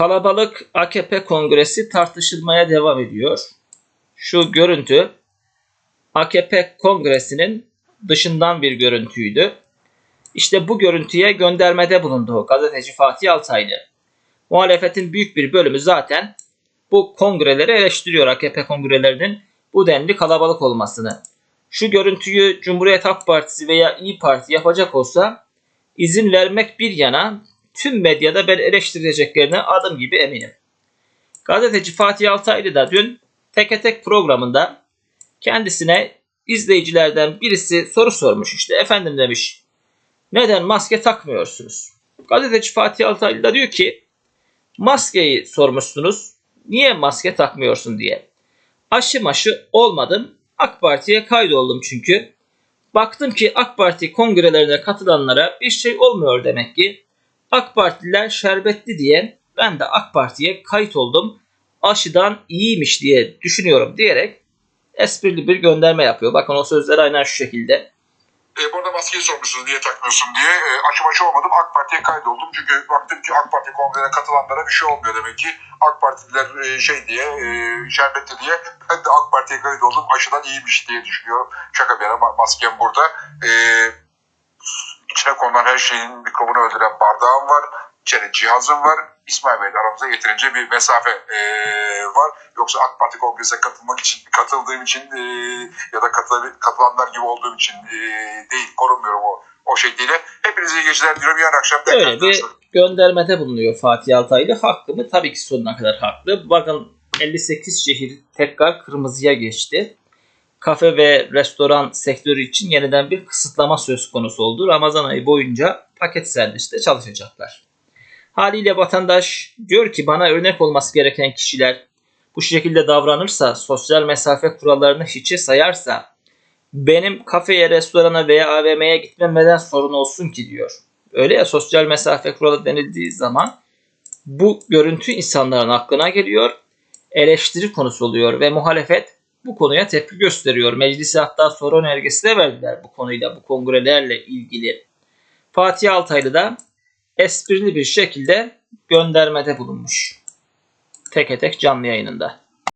Kalabalık AKP kongresi tartışılmaya devam ediyor. Şu görüntü AKP kongresinin dışından bir görüntüydü. İşte bu görüntüye göndermede bulundu gazeteci Fatih Altaylı. Muhalefetin büyük bir bölümü zaten bu kongreleri eleştiriyor AKP kongrelerinin bu denli kalabalık olmasını. Şu görüntüyü Cumhuriyet Halk Partisi veya İyi Parti yapacak olsa izin vermek bir yana tüm medyada ben eleştireceklerine adım gibi eminim. Gazeteci Fatih Altaylı da dün Teke Tek programında kendisine izleyicilerden birisi soru sormuş işte. Efendim demiş neden maske takmıyorsunuz? Gazeteci Fatih Altaylı da diyor ki maskeyi sormuşsunuz. Niye maske takmıyorsun diye. Aşı maşı olmadım. AK Parti'ye kaydoldum çünkü. Baktım ki AK Parti kongrelerine katılanlara bir şey olmuyor demek ki. AK Partililer şerbetli diye ben de AK Parti'ye kayıt oldum. Aşıdan iyiymiş diye düşünüyorum diyerek esprili bir gönderme yapıyor. Bakın o sözler aynen şu şekilde. E, bu arada maskeyi sormuşsunuz niye takmıyorsun diye. E, aşı maşı olmadım AK Parti'ye kaydoldum. Çünkü baktım ki AK Parti kongrelerine katılanlara bir şey olmuyor demek ki. AK Partililer e, şey diye, e, şerbetli diye ben de AK Parti'ye kaydoldum. Aşıdan iyiymiş diye düşünüyorum. Şaka bir yana ma- maskem burada. E, içine konulan her şeyin mikrobunu öldüren bardağım var. İçeride cihazım var. İsmail Bey'le aramızda yeterince bir mesafe e, var. Yoksa AK Parti kongresine katılmak için, katıldığım için e, ya da katıla- katılanlar gibi olduğum için e, değil, korunmuyorum o, o şekliyle. Hepinize iyi geceler diliyorum. Yarın akşam tekrar Öyle bir göndermede bulunuyor Fatih Altaylı. Hakkı mı? Tabii ki sonuna kadar haklı. Bakın 58 şehir tekrar kırmızıya geçti. Kafe ve restoran sektörü için yeniden bir kısıtlama söz konusu oldu. Ramazan ayı boyunca paket serviste çalışacaklar. Haliyle vatandaş diyor ki bana örnek olması gereken kişiler bu şekilde davranırsa, sosyal mesafe kurallarını hiçe sayarsa benim kafeye, restorana veya AVM'ye gitmem neden sorun olsun ki diyor. Öyle ya sosyal mesafe kuralı denildiği zaman bu görüntü insanların aklına geliyor. Eleştiri konusu oluyor ve muhalefet bu konuya tepki gösteriyor. Meclise hatta soru önergesi de verdiler bu konuyla, bu kongrelerle ilgili. Fatih Altaylı da esprili bir şekilde göndermede bulunmuş. Teke tek canlı yayınında.